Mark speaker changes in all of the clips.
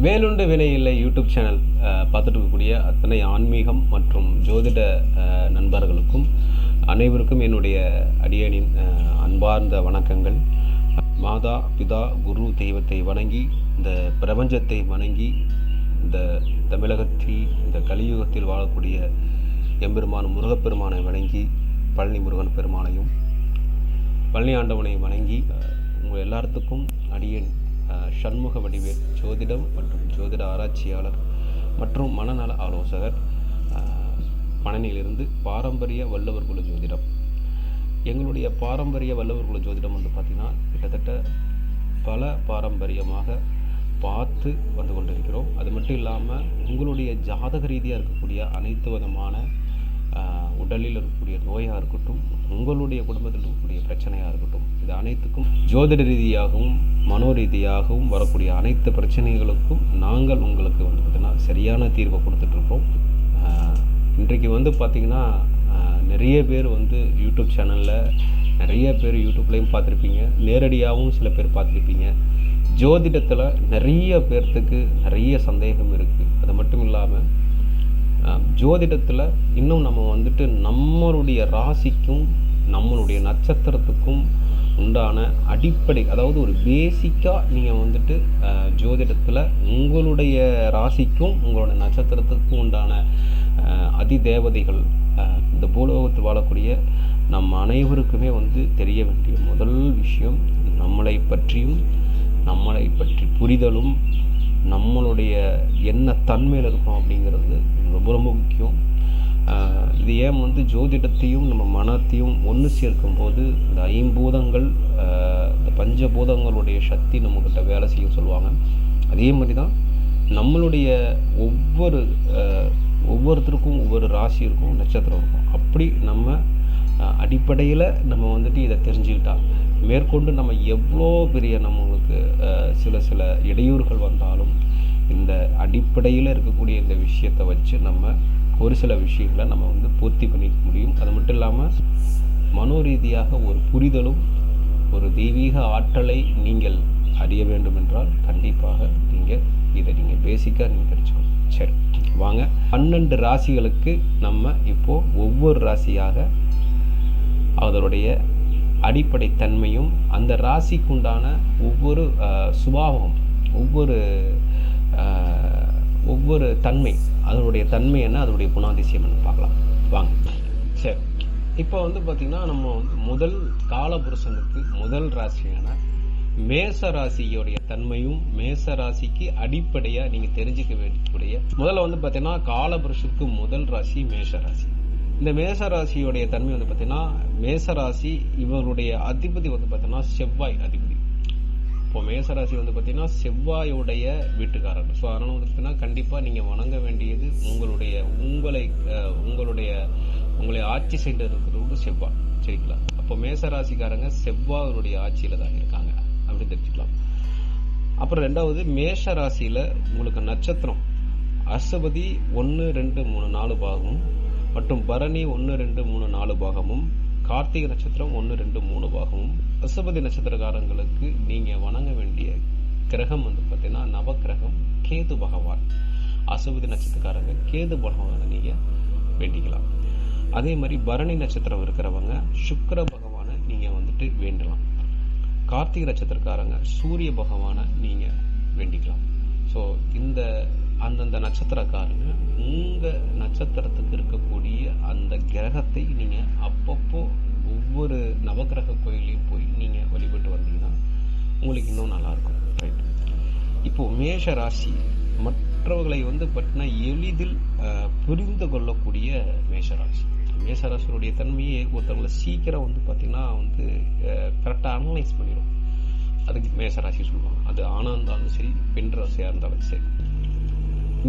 Speaker 1: வேலுண்டு வினை இல்லை யூடியூப் சேனல் அஹ், பார்த்துட்டு இருக்கக்கூடிய அத்தனை ஆன்மீகம் மற்றும் ஜோதிட நண்பர்களுக்கும் அனைவருக்கும் என்னுடைய அடியனின் அன்பார்ந்த வணக்கங்கள். மாதா பிதா குரு தெய்வத்தை வணங்கி இந்த பிரபஞ்சத்தை வணங்கி இந்த தமிழகத்தில் இந்த கலியுகத்தில் வாழக்கூடிய எம்பெருமான் முருகப்பெருமானை வணங்கி பழனி முருகன் பெருமானையும் பழனி ஆண்டவனை வணங்கி உங்கள் எல்லாத்துக்கும் அடியேன் சண்முக வடிவேல் ஜோதிடம் மற்றும் ஜோதிட ஆராய்ச்சியாளர் மற்றும் மனநல ஆலோசகர் அஹ், பழனியிலிருந்து பாரம்பரிய வல்லவர் குல ஜோதிடம். எங்களுடைய பாரம்பரிய வல்லவர் குல ஜோதிடம் வந்து பார்த்திங்கன்னா கிட்டத்தட்ட பல பாரம்பரியமாக பார்த்து வந்து கொண்டிருக்கிறோம். அது மட்டும் இல்லாமல் உங்களுடைய ஜாதக ரீதியாக இருக்கக்கூடிய அனைத்து விதமான உடலில் இருக்கக்கூடிய நோயாக இருக்கட்டும் உங்களுடைய குடும்பத்தில் இருக்கக்கூடிய பிரச்சனையாக இருக்கட்டும் இது அனைத்துக்கும் ஜோதிட ரீதியாகவும் மனோ ரீதியாகவும் வரக்கூடிய அனைத்து பிரச்சனைகளுக்கும் நாங்கள் உங்களுக்கு வந்து பார்த்திங்கன்னா சரியான தீர்வை கொடுத்துட்ருக்கோம். இன்றைக்கு வந்து பார்த்திங்கன்னா நிறைய பேர் வந்து யூடியூப் சேனலில் நிறைய பேர் யூடியூப்லேயும் பார்த்துருப்பீங்க. நேரடியாகவும் சில பேர் பார்த்துருப்பீங்க. ஜோதிடத்தில் நிறைய பேர்த்துக்கு நிறைய சந்தேகம் இருக்குது அது மட்டும் இல்லாமல் ஜோதிடத்தில் இன்னும் நம்ம வந்துட்டு நம்மளுடைய ராசிக்கும் நம்மளுடைய நட்சத்திரத்துக்கும் உண்டான அடிப்படை அதாவது ஒரு பேசிக்காக நீங்கள் வந்துட்டு ஜோதிடத்தில் உங்களுடைய ராசிக்கும் உங்களுடைய நட்சத்திரத்துக்கும் உண்டான அதி தேவதைகள் இந்த பூலோகத்தில் வாழக்கூடிய நம் அனைவருக்குமே வந்து தெரிய வேண்டிய முதல் விஷயம் நம்மளை பற்றியும் நம்மளை பற்றி புரிதலும் நம்மளுடைய என்ன தன்மையில் இருக்கோம் அப்படிங்கிறது ரொம்ப ரொம்ப முக்கியம். இது ஏன் வந்து ஜோதிடத்தையும் நம்ம மனத்தையும் ஒன்று சேர்க்கும்போது இந்த ஐம்பூதங்கள் இந்த பஞ்சபூதங்களுடைய சக்தி நம்மக்கிட்ட வேலை செய்ய சொல்லுவாங்க. அதே மாதிரி தான் நம்மளுடைய ஒவ்வொரு ஒவ்வொருத்தருக்கும் ஒவ்வொரு ராசி இருக்கும் நட்சத்திரம் இருக்கும். அப்படி நம்ம அடிப்படையில் நம்ம வந்துட்டு இதை தெரிஞ்சுக்கிட்டா மேற்கொண்டு நம்ம எவ்வளோ பெரிய நம்மளுக்கு சில சில இடையூறுகள் வந்தாலும் இந்த அடிப்படையில் இருக்கக்கூடிய இந்த விஷயத்தை வச்சு நம்ம ஒரு சில விஷயங்களை நம்ம வந்து பூர்த்தி பண்ணிக்க முடியும். அது மட்டும் இல்லாமல் மனோ ரீதியாக ஒரு புரிதலும் ஒரு தெய்வீக ஆற்றலை நீங்கள் அறிய வேண்டும் என்றால் கண்டிப்பாக நீங்கள் இதை நீங்கள் பேசிக்காக நீங்கள் தெரிஞ்சுக்கணும். சரி வாங்க. பன்னெண்டு ராசிகளுக்கு நம்ம இப்போது ஒவ்வொரு ராசியாக அதனுடைய அடிப்படை தன்மையும் அந்த ராசிக்குண்டான ஒவ்வொரு சுபாவம் ஒவ்வொரு ஒவ்வொரு தன்மை அதனுடைய தன்மை என்ன அதனுடைய குணாதிசயம் என்ன பார்க்கலாம். வாங்க. சரி. இப்போ வந்து பார்த்திங்கன்னா நம்ம வந்து முதல் காலபுருஷனுக்கு முதல் ராசியான மேச ராசியோடைய தன்மையும் மேச ராசிக்கு அடிப்படையாக நீங்கள் தெரிஞ்சுக்க வேண்டியக்கூடிய முதல்ல வந்து பார்த்தீங்கன்னா காலபுருஷனுக்கு முதல் ராசி மேஷ ராசி. இந்த மேசராசியோடைய தன்மை வந்து பார்த்தீங்கன்னா மேச ராசி இவருடைய அதிபதி வந்து பார்த்தீங்கன்னா செவ்வாய் அதிபதி. இப்போ மேசராசி வந்து பார்த்தீங்கன்னா செவ்வாயுடைய வீட்டுக்காரர். ஸோ அதனால் வந்து பார்த்தீங்கன்னா கண்டிப்பாக நீங்கள் வணங்க வேண்டியது உங்களுடைய உங்களை உங்களுடைய உங்களை ஆட்சி செய்து இருக்கிறது செவ்வாய். சரிங்களா? அப்போ மேசராசிக்காரங்க செவ்வாயுடைய ஆட்சியில் தான் இருக்காங்க. அப்படின்னு தெரிஞ்சுக்கலாம். அப்புறம் ரெண்டாவது மேஷ ராசியில் உங்களுக்கு நட்சத்திரம். அஷ்டபதி ஒன்று ரெண்டு மூணு நாலு பாகம். மற்றும் பரணி ஒன்று ரெண்டு மூணு நாலு பாகமும் கார்த்திகை நட்சத்திரம் ஒன்று ரெண்டு மூணு பாகமும் பசுபதி நட்சத்திரக்காரங்களுக்கு நீங்கள் வணங்க வேண்டிய கிரகம் வந்து பார்த்தீங்கன்னா நவக்கிரகம் கேது பகவான். அசுபதி நட்சத்திரக்காரங்க கேது பகவானை நீங்கள் வேண்டிக்கலாம். அதே மாதிரி பரணி நட்சத்திரம் இருக்கிறவங்க சுக்கர பகவானை நீங்கள் வந்துட்டு வேண்டலாம். கார்த்திகை நட்சத்திரக்காரங்க சூரிய பகவானை நீங்கள் வேண்டிக்கலாம். ஸோ இந்த அந்தந்த நட்சத்திரக்காரங்க உங்கள் நட்சத்திரத்துக்கு இருக்கக்கூடிய அந்த கிரகத்தை நீங்கள் அப்பப்போ ஒவ்வொரு நவக்கிரக கோயிலையும் போய் நீங்கள் வழிபட்டு வந்தீங்கன்னா உங்களுக்கு இன்னும் நல்லாயிருக்கும் ரைட் இப்போது மேஷ ராசி மற்றவர்களை வந்து பார்த்தீங்கன்னா எளிதில் புரிந்து கொள்ளக்கூடிய மேஷராசி மேஷராசியினுடைய தன்மையை ஒருத்தவங்களை சீக்கிரம் வந்து பார்த்திங்கன்னா வந்து கரெக்டாக அனலைஸ் பண்ணிடும் அதுக்கு மேஷராசி சொல்லுவாங்க. அது ஆணாக இருந்தாலும் சரி பெண் ராசியாக இருந்தாலும் சரி.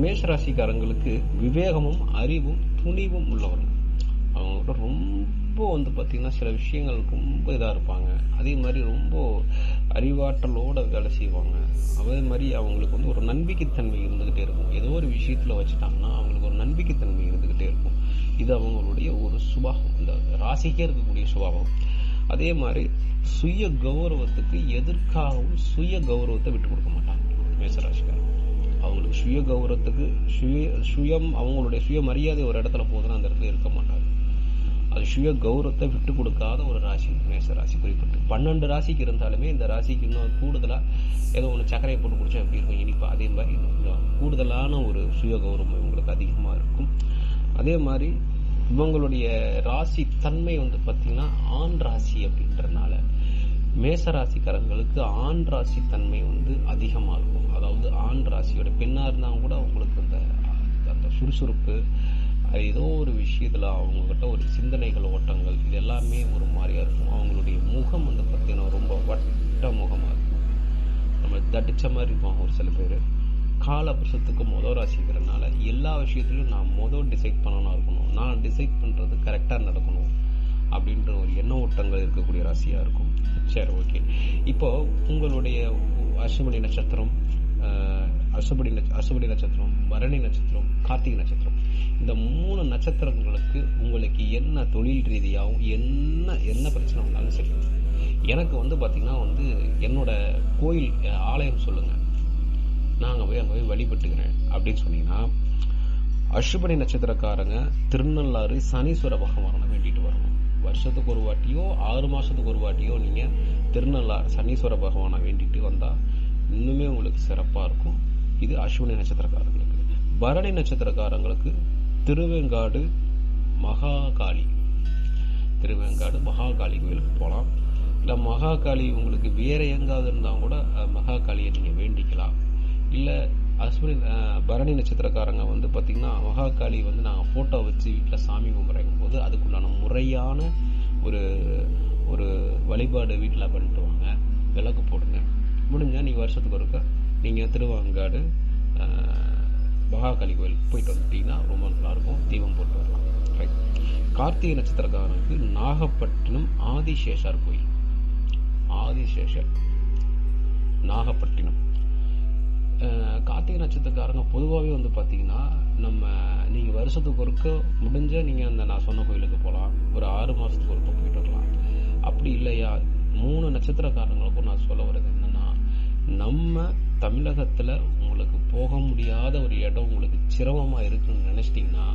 Speaker 1: மேஷராசிக்காரங்களுக்கு விவேகமும் அறிவும் துணிவும் உள்ளவர்கள். அவங்கள்ட்ட ரொம்ப வந்து பார்த்திங்கன்னா சில விஷயங்கள் ரொம்ப இதாக இருப்பாங்க. அதே மாதிரி ரொம்ப அறிவாற்றலோடு வேலை செய்வாங்க. அதே மாதிரி அவங்களுக்கு வந்து ஒரு நம்பிக்கைத்தன்மை இருந்துக்கிட்டே இருக்கும். ஏதோ ஒரு விஷயத்தில் வச்சுட்டாங்கன்னா அவங்களுக்கு ஒரு நம்பிக்கைத்தன்மை இருந்துக்கிட்டே இருக்கும். இது அவங்களுடைய ஒரு சுபாவம். இந்த ராசிக்கே இருக்கக்கூடிய சுபாவம். அதே மாதிரி சுய கௌரவத்துக்கு எதற்காகவும் சுய கௌரவத்தை விட்டு கொடுக்க மாட்டாங்க மேசராசிக்காரங்க சுய கௌரவத்துக்கு சுய சுயம் அவங்களுடைய சுயமரியாதை ஒரு இடத்துல போகுதுன்னா அந்த இடத்துல இருக்க மாட்டாங்க. அது சுய கௌரவத்தை விட்டு கொடுக்காத ஒரு ராசி மேச ராசி குறிப்பிட்டு. பன்னெண்டு ராசிக்கு இருந்தாலுமே இந்த ராசிக்கு இன்னும் கூடுதலாக ஏதோ ஒன்று சர்க்கரையை போட்டு குடிச்சா எப்படி இருக்கும் இனிப்பா அதே மாதிரி இன்னும் கொஞ்சம் கூடுதலான ஒரு சுய கௌரவம் இவங்களுக்கு அதிகமாக இருக்கும். அதே மாதிரி இவங்களுடைய ராசி தன்மை வந்து பார்த்திங்கன்னா ஆண் ராசி அப்படின்றனால மேச ராசிக்காரங்களுக்கு ஆண் ராசி தன்மை வந்து அதிகமாகும் ராசியோட பெண்ணாக இருந்தால் கூட அவங்களுக்கு அந்த அந்த சுறுசுறுப்பு ஏதோ ஒரு விஷயத்தில் அவங்கக்கிட்ட ஒரு சிந்தனைகள் ஓட்டங்கள் இது எல்லாமே ஒரு மாதிரியாக இருக்கும். அவங்களுடைய முகம் வந்து பார்த்திங்கன்னா ரொம்ப வட்ட முகமாக இருக்கும். நம்ம தடித்த மாதிரி இருப்பாங்க ஒரு சில பேர். காலபுருஷத்துக்கு மொதல் ராசிக்கிறனால எல்லா விஷயத்துலையும் நான் மொதல் டிசைட் பண்ணணும் இருக்கணும். நான் டிசைட் பண்ணுறது கரெக்டாக நடக்கணும் அப்படின்ற ஒரு எண்ண ஓட்டங்கள் இருக்கக்கூடிய ராசியாக இருக்கும். சரி ஓகே இப்போ உங்களுடைய அசுபடி நட்சத்திரம் அசுபடி நட்ச அசுபடி நட்சத்திரம் பரணி நட்சத்திரம் கார்த்திகை நட்சத்திரம். இந்த மூணு நட்சத்திரங்களுக்கு உங்களுக்கு என்ன தொழில் ரீதியாகவும் என்ன என்ன பிரச்சனை வந்தாலும் சரி. எனக்கு வந்து பார்த்திங்கன்னா வந்து என்னோட கோயில் ஆலயம் சொல்லுங்கள் நாங்கள் போய் அங்கே போய் வழிபட்டுக்கிறேன் அப்படின்னு சொன்னீங்கன்னா அசுபடி நட்சத்திரக்காரங்க திருநள்ளாறு சனீஸ்வர பகவானை வேண்டிட்டு வரணும். வருஷத்துக்கு ஒரு வாட்டியோ ஆறு மாதத்துக்கு ஒரு வாட்டியோ நீங்கள் திருநள்ளாறு சனீஸ்வர பகவானை வேண்டிட்டு வந்தால் இன்னுமே உங்களுக்கு சிறப்பாக இருக்கும். இது அஸ்வினி நட்சத்திரக்காரங்களுக்கு பரணி நட்சத்திரக்காரங்களுக்கு திருவெங்காடு மகாகாளி. திருவெங்காடு மகாகாளி கோயிலுக்கு போகலாம் இல்லை மகாகாளி உங்களுக்கு வேற எங்காவது இருந்தால் கூட மகாகாளியை நீங்கள் வேண்டிக்கலாம். இல்லை அஸ்வினி பரணி நட்சத்திரக்காரங்க வந்து பார்த்திங்கன்னா மகாகாளி வந்து நாங்கள் ஃபோட்டோ வச்சு வீட்டில் சாமி கும்பிட்றங்கும் போது அதுக்குண்டான முறையான ஒரு ஒரு வழிபாடு வீட்டில் பண்ணிட்டு வாங்க. விளக்கு போடுங்க. முடிஞ்சால் நீங்கள் வருஷத்துக்கு ஒருக்க நீங்கள் திருவாங்காடு மகாகாளி கோயில் போயிட்டு வந்துட்டீங்கன்னா ரொம்ப நல்லாயிருக்கும். தீபம் போட்டு வரலாம். ரைட் கார்த்திகை நட்சத்திரக்காரனுக்கு நாகப்பட்டினம் ஆதிசேஷார் கோயில். ஆதிசேஷர். நாகப்பட்டினம். கார்த்திகை நட்சத்திரக்காரங்க பொதுவாகவே வந்து பார்த்தீங்கன்னா நம்ம நீங்கள் வருஷத்துக்கு ஒருக்க முடிஞ்ச நீங்கள் அந்த நான் சொன்ன கோயிலுக்கு போகலாம் ஒரு ஆறு மாதத்துக்கு ஒருக்க போயிட்டு வரலாம். அப்படி இல்லையா? மூணு நட்சத்திரக்காரங்களுக்கும் நான் சொல்ல வர்றது என்னன்னா நம்ம தமிழகத்தில் உங்களுக்கு போக முடியாத ஒரு இடம் உங்களுக்கு சிரமமாக இருக்குன்னு நினச்சிட்டிங்கன்னா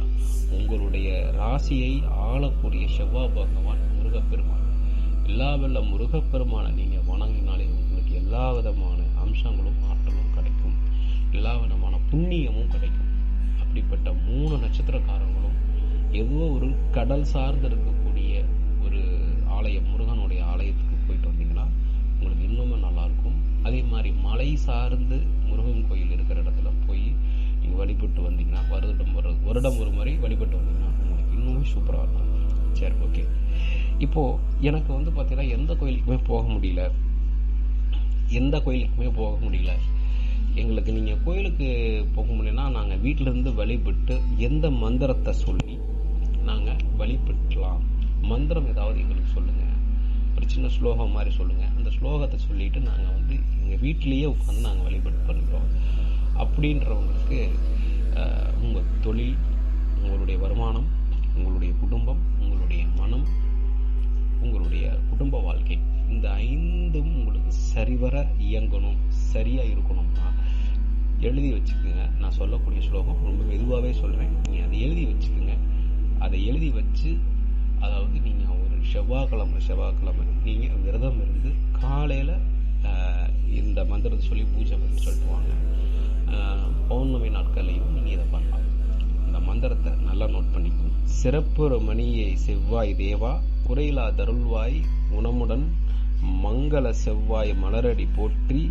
Speaker 1: உங்களுடைய ராசியை ஆளக்கூடிய செவ்வாய் பகவான் முருகப்பெருமான். எல்லா வெள்ள முருகப்பெருமானை நீங்கள் வணங்கினாலே உங்களுக்கு எல்லா விதமான அம்சங்களும் ஆற்றலும் கிடைக்கும். எல்லா விதமான புண்ணியமும் கிடைக்கும். அப்படிப்பட்ட மூணு நட்சத்திரக்காரங்களும் ஏதோ ஒரு கடல் சார்ந்து இருக்கக்கூடிய ஒரு ஆலயம் முருகனுடைய ஆலயத்துக்கு அதே மாதிரி மலை சார்ந்து முருகன் கோயில் இருக்கிற இடத்துல போய் நீங்கள் வழிபட்டு வந்தீங்கன்னா வருடம் ஒரு வருடம் ஒரு முறை வழிபட்டு வந்தீங்கன்னா உங்களுக்கு இன்னுமே சூப்பராக இருக்கும். சரி ஓகே இப்போது எனக்கு வந்து பார்த்தீங்கன்னா எந்த கோயிலுக்குமே போக முடியல. எந்த கோயிலுக்குமே போக முடியல. எங்களுக்கு நீங்கள் கோயிலுக்கு போக முடியலன்னா நாங்கள் வீட்டிலேருந்து வழிபட்டு எந்த மந்திரத்தை சொல்லி நாங்கள் வழிபட்டுலாம் மந்திரம் ஏதாவது எங்களுக்கு சொல்லுங்கள் சின்ன ஸ்லோகம் மாதிரி சொல்லுங்கள் அந்த ஸ்லோகத்தை சொல்லிட்டு நாங்கள் வந்து எங்கள் வீட்டிலேயே உட்காந்து நாங்கள் வழிபாடு பண்ணுறோம் அப்படின்றவங்களுக்கு உங்கள் தொழில் உங்களுடைய வருமானம் உங்களுடைய குடும்பம் உங்களுடைய மனம் உங்களுடைய குடும்ப வாழ்க்கை இந்த ஐந்தும் உங்களுக்கு சரிவர இயங்கணும் சரியாக இருக்கணும்னா எழுதி வச்சுக்கோங்க. நான் சொல்லக்கூடிய ஸ்லோகம் ரொம்ப மெதுவாகவே சொல்கிறேன் நீங்கள் அதை எழுதி வச்சுக்கோங்க. அதை எழுதி வச்சு அதாவது நீங்கள் ஒரு செவ்வாய்க்கிழமை செவ்வாய்க்கிழமை நீங்கள் விரதம் இருந்து காலையில் இந்த மந்திரத்தை சொல்லி பூஜை பண்ணி சொல்லிட்டு வாங்க பௌர்ணமி நாட்கள்லையும் நீங்கள் இதை பண்ணலாம். இந்த மந்திரத்தை நல்லா நோட் பண்ணிக்கணும் சிறப்புற மணியை செவ்வாய் தேவா குறையிலா தருள்வாய் உணமுடன் மங்கள செவ்வாய் மலரடி போற்றி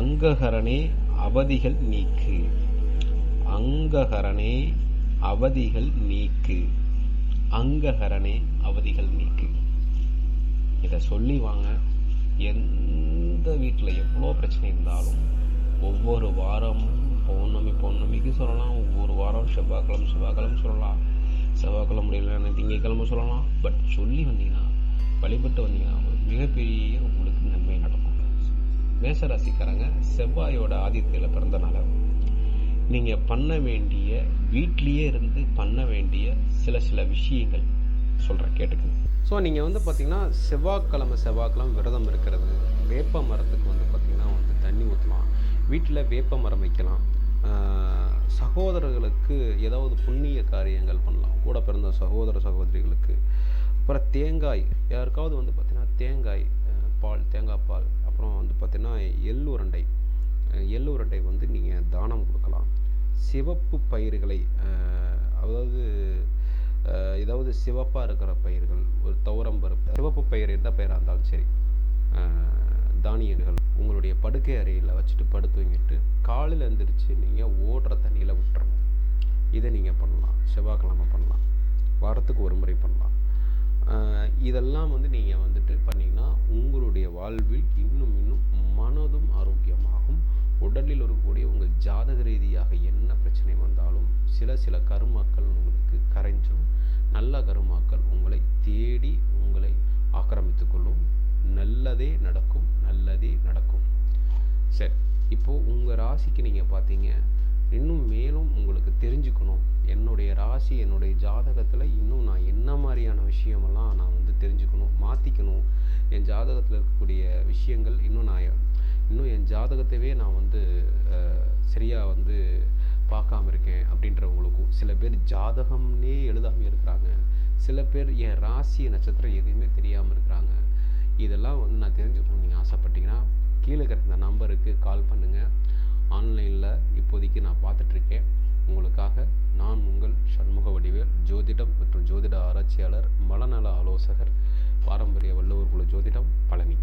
Speaker 1: அங்ககரணே அவதிகள் நீக்கு. அங்ககரணே அவதிகள் நீக்கு. அங்ககரணே அவதிகள் நீக்கு. இதை சொல்லி வாங்க. எந்த வீட்டில் எவ்வளோ பிரச்சனை இருந்தாலும் ஒவ்வொரு வாரமும் பௌர்ணமி பௌர்ணமிக்கு சொல்லலாம். ஒவ்வொரு வாரம் செவ்வாய்க்கிழமை செவ்வாய்க்கிழமை சொல்லலாம். செவ்வாய்க்கிழமை முடியலன்னு திங்கக்கிழமை சொல்லலாம். பட் சொல்லி வந்தீங்கன்னா வழிபட்டு வந்தீங்கன்னா ஒரு மிகப்பெரிய உங்களுக்கு நன்மை நடக்கும். மேசராசிக்காரங்க செவ்வாயோட ஆதித்தியில் பிறந்தனால நீங்கள் பண்ண வேண்டிய வீட்லேயே இருந்து பண்ண வேண்டிய சில சில விஷயங்கள். சொல்கிறேன் கேட்டுக்கோங்க. ஸோ நீங்கள் வந்து பார்த்தீங்கன்னா செவ்வாய்க்கிழமை செவ்வாய்க்கிழமை விரதம் இருக்கிறது. வேப்ப மரத்துக்கு வந்து பார்த்திங்கன்னா வந்து தண்ணி ஊற்றலாம் வீட்டில் வேப்ப மரம் வைக்கலாம். சகோதரர்களுக்கு ஏதாவது புண்ணிய காரியங்கள் பண்ணலாம். கூட பிறந்த சகோதர சகோதரிகளுக்கு. அப்புறம் தேங்காய். யாருக்காவது வந்து பார்த்திங்கன்னா தேங்காய் பால் தேங்காய் பால். அப்புறம் வந்து பார்த்திங்கன்னா எள்ளுருண்டை அஹ், எள்ளுருண்டை வந்து நீங்கள் தானம் கொடுக்கலாம். சிவப்பு பயிர்களை அதாவது ஏதாவது சிவப்பாக இருக்கிற பயிர்கள் ஒரு துவரம் பருப்பு. சிவப்பு பயிர் எந்த பயிராக இருந்தாலும் சரி தானியங்கள் உங்களுடைய படுக்கை அறையில் வச்சுட்டு படுத்துவங்கிட்டு காலையில் எழுந்திரிச்சு நீங்கள் ஓடுற தண்ணியில் விட்டுறணும். இதை நீங்கள் பண்ணலாம். செவ்வாய்க்கிழமை பண்ணலாம். வாரத்துக்கு ஒரு முறை பண்ணலாம். இதெல்லாம் வந்து நீங்கள் வந்துட்டு பண்ணிங்கன்னா உங்களுடைய வாழ்வில் இன்னும் இன்னும் மனதும் ஆரோக்கியமாகும். உடலில் இருக்கக்கூடிய உங்கள் ஜாதக ரீதியாக என்ன பிரச்சனை வந்தாலும் சில சில கருமாக்கள் உங்களுக்கு கரைஞ்சிடும் நல்ல கருமாக்கள் உங்களை தேடி உங்களை ஆக்கிரமித்து கொள்ளும். நல்லதே நடக்கும் நல்லதே நடக்கும். சரி இப்போது உங்கள் ராசிக்கு நீங்கள் பார்த்தீங்க இன்னும் மேலும் உங்களுக்கு தெரிஞ்சுக்கணும். என்னுடைய ராசி என்னுடைய ஜாதகத்தில் இன்னும் நான் என்ன மாதிரியான விஷயமெல்லாம் நான் வந்து தெரிஞ்சுக்கணும் மாற்றிக்கணும் என் ஜாதகத்தில் இருக்கக்கூடிய விஷயங்கள் இன்னும் நான் இன்னும் என் ஜாதகத்தையே நான் வந்து சரியாக வந்து பார்க்காம இருக்கேன் அப்படின்றவங்களுக்கும் சில பேர் ஜாதகம்னே எழுதாமல் இருக்கிறாங்க. சில பேர் என் ராசி நட்சத்திரம் எதுவுமே தெரியாமல் இருக்கிறாங்க. இதெல்லாம் வந்து நான் தெரிஞ்சுக்கணும் நீங்கள் ஆசைப்பட்டீங்கன்னா கீழே இருக்கிற நம்பருக்கு கால் பண்ணுங்கள் ஆன்லைனில் இப்போதைக்கு நான் பார்த்துட்ருக்கேன். உங்களுக்காக நான் உங்கள் சண்முக வடிவேல் ஜோதிடம் மற்றும் ஜோதிட ஆராய்ச்சியாளர் மலநல ஆலோசகர் பாரம்பரிய வள்ளுவர் குல ஜோதிடம் பழனி.